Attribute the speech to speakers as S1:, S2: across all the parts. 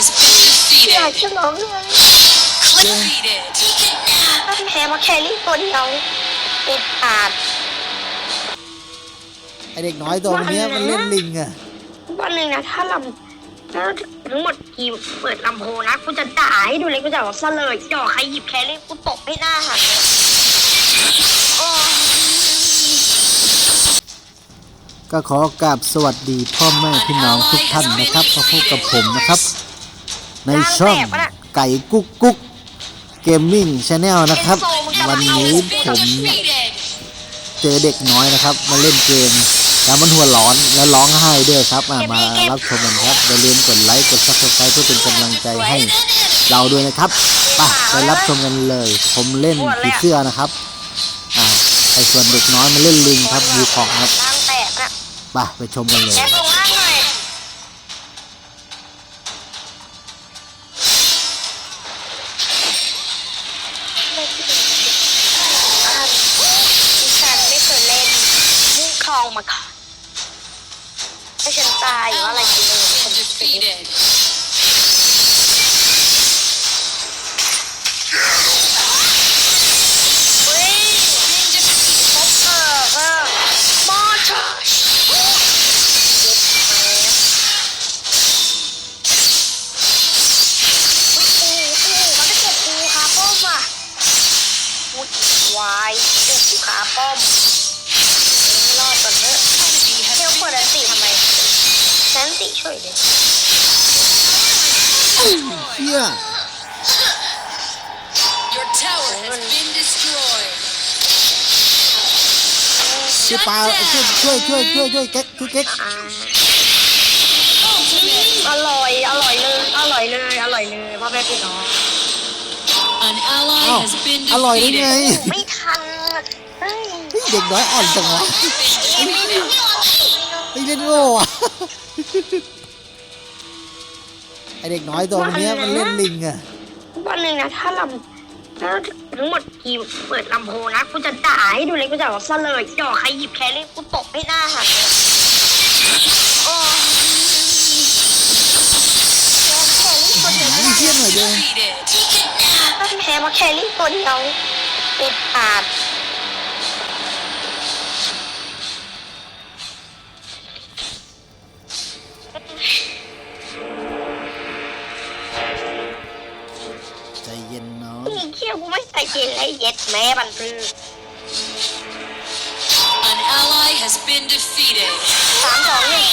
S1: has been
S2: อยาก
S1: defeated.
S2: จะร้องเลย
S1: Defeated.
S2: ถ้าแพ้มาแครี่ตัวเดียวติดขาด
S3: ไอเด็กน้อยตัวเนี้ยมันเล่นลิงอะ
S2: วันหนึ่งนะถ้าลำถ้าทั้งหมดทีมเปิดลำโพงนะกูจะด่าให้ดูเลยกูจะบอกซะเลยจ่อใครหยิบแครี่กูตบให้หน้าหักเลยโอ้ย
S3: ก็ขอกราบสวัสดีพ่อแม่พี่น้องทุกท่านนะครับมาพบกับผมนะครับ ในช่องไก่กุ๊กกุ๊กเกมมิ่งชาแนลนะครับ วันนี้
S1: Has
S3: ผ
S1: been
S3: ม
S1: defeated.
S3: เจอเด็กน้อยนะครับ มาเล่นเกมแล้วมันหัวร้อนแล้วร้องไห้ด้วยครับอะมารับชมกันครับอย่าลืมกดไลค์กดซับสไครต์เพื่อเป็นกำลังใจให้เราด้วยนะครับไปไปรับชมกันเลย ผมเล่นผีเสื้อนะครับอ่าไอส่วนเด็กน้อยมันเล่นลิงครับมีของครับ
S2: ร่างแตกนะ
S3: ไปไปชมกันเลย
S2: แกตรงล่างหน่อย มุ่งคลองมาก่อนถ้าฉันตายหรือว่าอะไรกินเลยฉันจะเสีย
S1: Defeated.
S2: เฮ้ยพบเกอร์ก็มอชเย็ดแม่อุ้ยปูปูมันจะเก็บปูคาป้อมอะอุ้ยวายเก็บปูคาป้อมรอดก่อนเถอะ
S1: Enemy
S2: เที่ยว
S1: has
S2: เปิด
S1: been
S2: อันติทำไม ฉันติช่วยเลย
S3: เฮีย
S1: Your tower has been destroyed.
S3: ช่วยปลาช่วยช่วยช่วยช่วยช่วยเก๊กช่วยเก๊ก
S2: อ่าอร่อย อร่อยเลย อร่อยเลย อร่อยเลยพ่อแม่พี่น้อง
S1: An ally
S3: อ้าว
S1: has been
S3: อร่อยได้ไง
S1: defeated.
S2: ไม่ทันเฮ้ย
S3: เฮ้ยเด็กน้อยอ่อนจังวะ
S1: Been defeated.
S3: ไอเล่นโง่อะ ไอเด็กน้อยตัวเนี้ยมันเล่นลิงอะ
S2: วันหนึ่งนะถ้าลำถ้าทั้งหมดทีมเปิดลำโพงนะกูจะด่าให้ดูเลยกูจะบอกซะเลยจ่อใครหยิบแครี่กูตบให้หน้าหักเลยโอ้ยแครี่ตัวเดียวไม่
S3: ไม่
S2: ได้
S3: เชี่ยหน่อยเดียว
S1: Defeated.
S2: ถ้าแพ้มาแครี่ตัวเดียวติดขาด
S3: ใจเย็นน้อง
S2: นี่เขี้ยวกูไม่ใส่เกณฑ์เลยเย็ดแม่บันทึก
S1: An ally has been defeated.
S2: สามสองหนึ่ง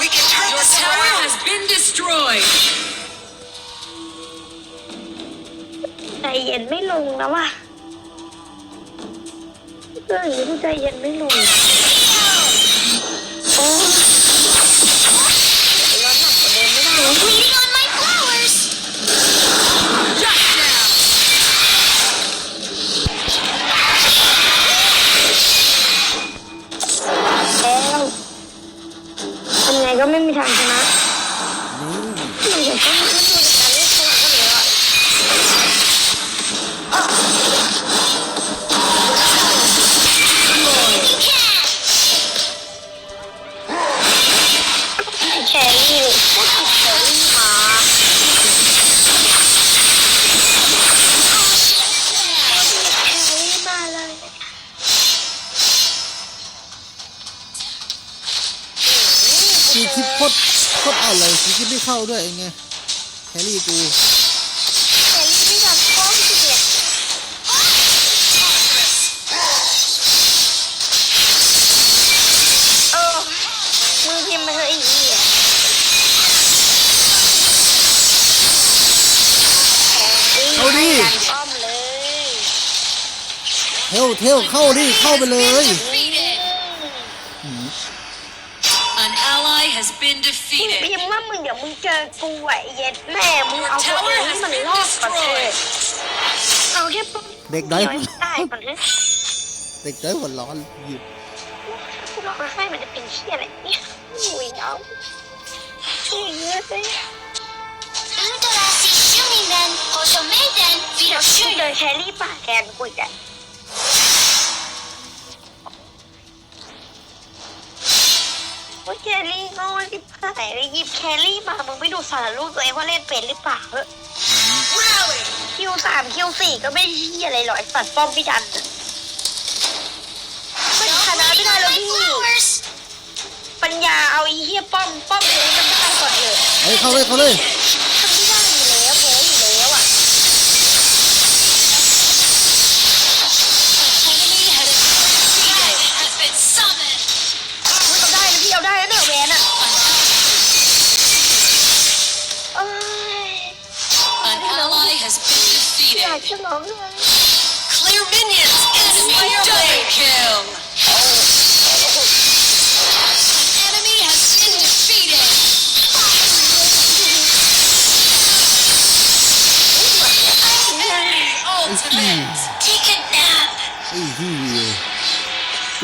S1: We can turn Your tower has been destroyed.
S2: ใจเย็นไม่ลงแล้วว่ะเรื่องนี้กูใจเย็นไม่ลง คลิ
S3: ปโคตรโคตรอ่อนเลยสีคลิปไม่เข้าด้วยไอ้ไงแครี่กู
S2: แครี่ที่ทำป้อมสิเนี่ยเออมือพิมพ์มาเถอะไอ้เหี้ย
S3: เอาดิ
S2: ป้อมเลย
S3: เทลเทลเข้าดิเข้าไปเลย
S1: Defeated. An ally has been
S2: มึง
S1: defeated.
S2: พิมพ์ว่ามึงเดี๋ยวมึงเจอกูอะเย็ดแม่มึงเอาตัวเองให้มันรอดประเทศเอาแค่ปุ๊บ
S3: เด็กน้อย
S2: ตายก่อนเล
S3: เด็กน้อยหัวร้อนหยุดพว
S2: กเราไส้มันจะเป็นเชี่ยอะไรเนี่ยอุ้ยเอาอุ้ยเยอะเลย
S4: 눈 돌아 시 슈미는 호소매든
S2: เรา
S4: 위로
S2: ชื่อ
S4: 슈
S2: เดินแครี่ป่าแกนกูอีกอะ อ้ยแครี่โง่ที่หายเลยหยิบแครี่มา มึงไม่ดูสารรูปตัวเองว่าเล่นเป็นหรือเปล่าเฮ้ย
S1: Rally!
S2: คิวสามคิวสี่ก็ไม่เฮียอะไรหรอกไอ้สัตว์ป้อมพี่ดันมันชนะไม่ได้แล้วพี่
S4: Flowers.
S2: ปัญญาเอาอีเฮียป้อมป้อมตัวนี้มันได้ก่อนเลย
S3: เฮ้ยเข้าเลยเข้าเลย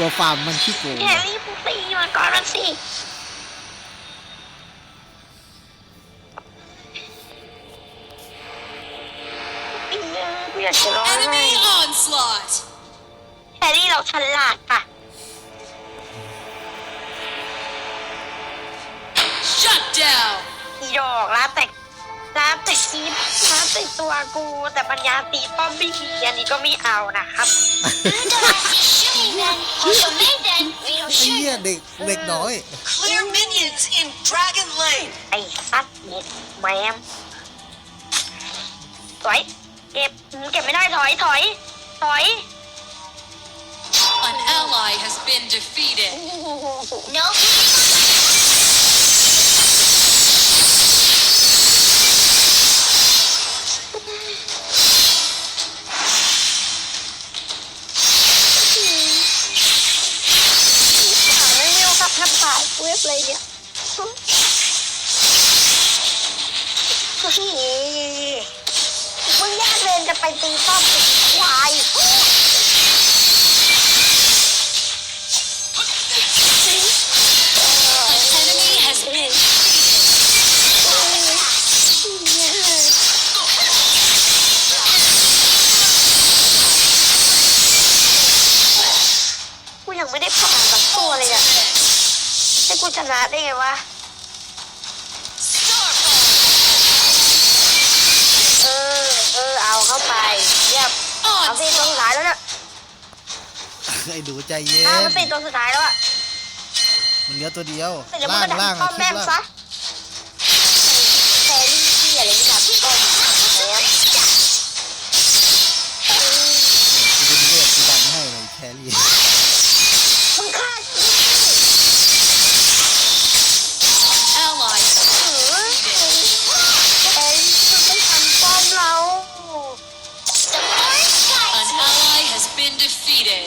S3: ตัวฟาร์มมันขี้โกง
S2: แครี่มึงตีมันก่อนนะสิอีเหี้ยกูอยากจะร้องไห้
S1: Enemy onslaught.
S2: แครี่เราฉลาดค่ะ
S1: Shut down.
S2: อีดอกรับแต่รับแต่คีบรับแต่ตัวกู แต่ปัญญาตีป้อมไม่มีอันนี้ก็ไม่เอานะครับ
S4: Udalasi Shumiben. Also Maiden.
S3: Iya, dik, dik nói.
S1: Clear minions in Dragon Lane.
S2: Ai phát nhiệt mà em. Thôi, kẹp, kẹp mới nói thôi, thôi, thôi.
S1: An ally has been defeated.
S4: no. า
S2: ยเว็บเลยเนี่ยมึงแยกเลนจะไปตี ชนะได้ไงวะ เออ เออ เอาเข้าไปเยี่ยมเอาสิตัวสุดท้ายแล้วเนี่ย
S3: ไอ้ดูใจเย็น
S2: อ่ามันติดตัวสุดท้ายแล้วอะ
S3: มันเหลือตัวเดียว
S2: เสร็จแล้วมึ
S3: ล่างง
S2: ก็ดั
S3: ล่าง
S2: นป้อ
S3: อะ
S2: ม
S3: คลิ
S2: แม่
S3: ป
S2: ง
S3: ล่า
S2: ซะ
S1: defeated.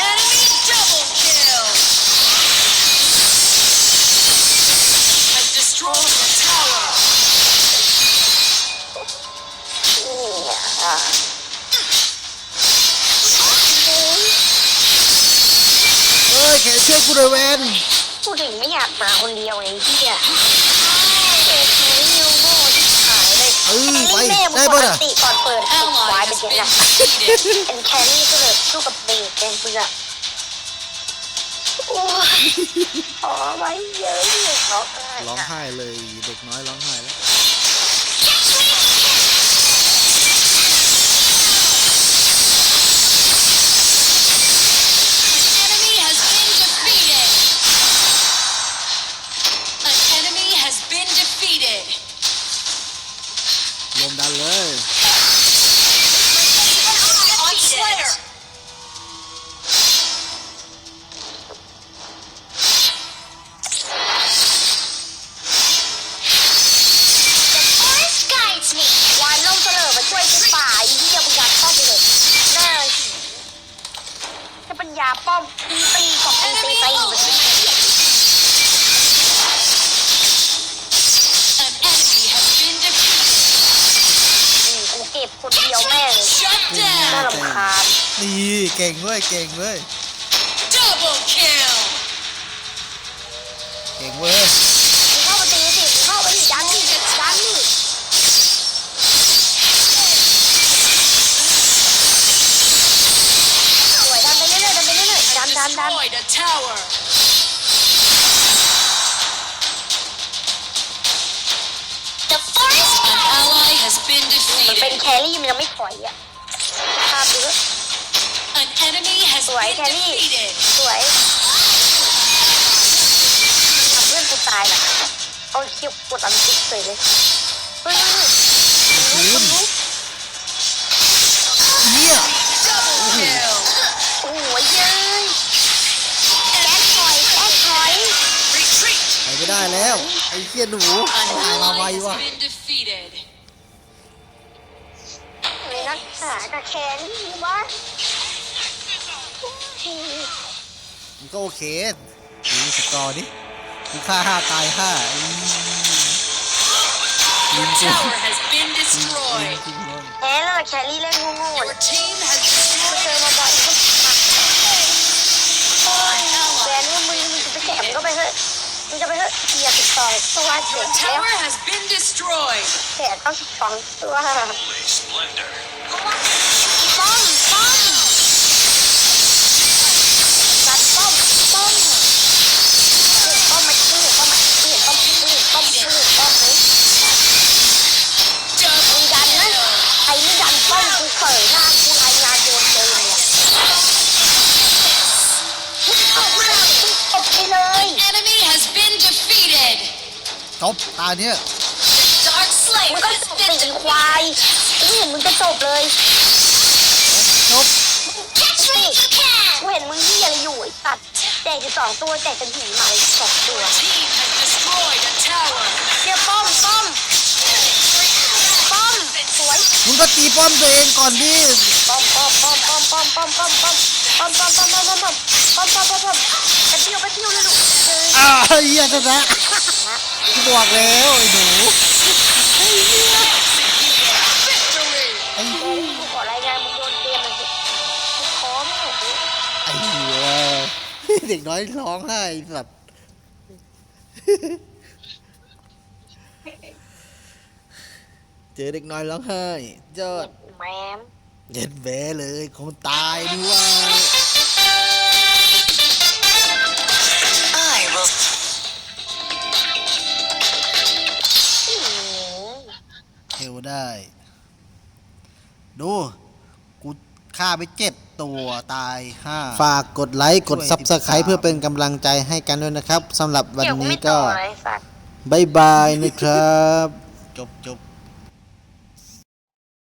S1: Enemy double kill. Has destroyed the tower.
S3: เอ้ยแขช่วยกูหน่อยแวน
S2: พูดถึงไม่อยากมาคนเดียวไอ้เหี้ย เลย
S3: เออ
S2: แค
S3: ไป
S2: รี่แม่มึ
S3: ได้
S2: งป
S3: ป่ะ
S2: ก
S3: น่ะ
S2: ติก่อนเปิดควา
S1: Ally
S2: ยเป็น
S1: has
S2: ยังไง
S1: been defeated.
S2: เป็นแครี่ก็เลยสู้กับเบสเป็นเพื่อโอ้ยขอไว้เยอะเลยเขา
S3: ร้องไห้เลยเด็กน้อยร้อง
S2: ป้อมตีตีกับตีตีตีมันไม่
S1: An enemy has been defeated.
S2: อืมกูเก็บคนเดียวแม่งน่ารำคาญ
S3: นี่เก่งเว้ยเก่งเว้ยเก่งเว้ย
S2: มึงยังไม่ถอยอะภาพดู
S1: An enemy has
S2: Ủa,
S1: been
S2: cái gì?
S1: defeated.
S2: สวยทำเพื่อนกูตายเหรอเอาเคี้ยวกดอันติดเฉยเลยเฮ้ย
S3: คุณเหี้ย
S1: Double kill.
S2: โอ้โหเย้ยแก๊สถอยแก๊สถอย
S1: Retreat.
S3: ไปไม่ได้แล้วไอ้เหี้ยหนู
S1: An
S3: ตายมาไว
S1: ally
S3: ว่ะ
S1: has been defeated.
S2: เลยนักษากับแคนนี่วะ
S3: มันก็โอเคดูสกอร์ดิกูฆ่าห้าตายห้าอืมยิง
S1: Your
S3: จริง
S1: tower has been
S3: ยิง
S1: destroyed.
S3: จริงเลย
S2: แพ้แล้วแครี่เล่นโง่ๆ
S1: Your team has
S2: เจอ
S1: destroyed
S2: มาบ่อยก็แฟนว่ามึงมึงจะไปแจมก็ไปเถอะมึงจะไปเถอะเกียร์ติดต่อตัวเจ็
S1: Your
S2: บแล้ว
S1: tower has been destroyed.
S2: แผลก็สิบสองตัว
S5: Splendor.
S2: ป้อมป้อมตัดป้อมป้อมเห็นป้อมไหมเห็นป้อมไหมเห็นป้อมเห็นป้อมเห็นป้อมไหม
S1: Double
S2: มึงดันนะ
S1: kill.
S2: ไอ้นี่ดันป้อมกูเผยหน้ากูรายงานโดนเจอเลยอะมึงออกมามึงตบไปเลย
S1: Enemy has been defeated.
S3: จบตาเนี้ย
S1: Dark
S2: มึ
S1: Slayer
S2: งก็
S1: has
S2: ตบ
S1: been
S2: เป็นควายไม่เห็นมึงจะจบเลย ตว์แจกอยู่สองตัวแจกเป็นผีมาเลยสองตัว
S1: Team has destroyed a tower.
S2: เรียกป้อมป้อมป้อมสวย
S3: มึงก็ตีป้อมตัวเองก่อนดิ
S2: ป้อมป้อมป้อมป้อมป้อมป้อมป้อมป้อมป้อมป้อมป้อมป้อมป้อมป้อมป้อมป้อมป้อมป้อมไปเที่ยวไปเที่ยวเลยลูกเจอ
S3: อ้าวเหี้ยชนะกูบอกแล้วไอ้หนู เด็กน้อยร้องไห้ไอ้สัตว์ เจอเด็กน้อยร้องไห้ยอด
S2: แหมม
S3: เย็นแหวเลยคงตายด้วย
S5: I will
S2: อื้อหือ
S3: เฮลได้ ดู กูฆ่าไปเจ็ด ตัวตายห้าฝากกดไลค์กดช่วยซับสไคร13ต์เพื่อเป็นกำลังใจให้กันด้วยนะครับสำหรับวัน
S2: เดี๋ยวกู
S3: นี้
S2: ไม่
S3: ก็
S2: ต่อเลยสัตว์
S3: บายบายนะครับ จบจบ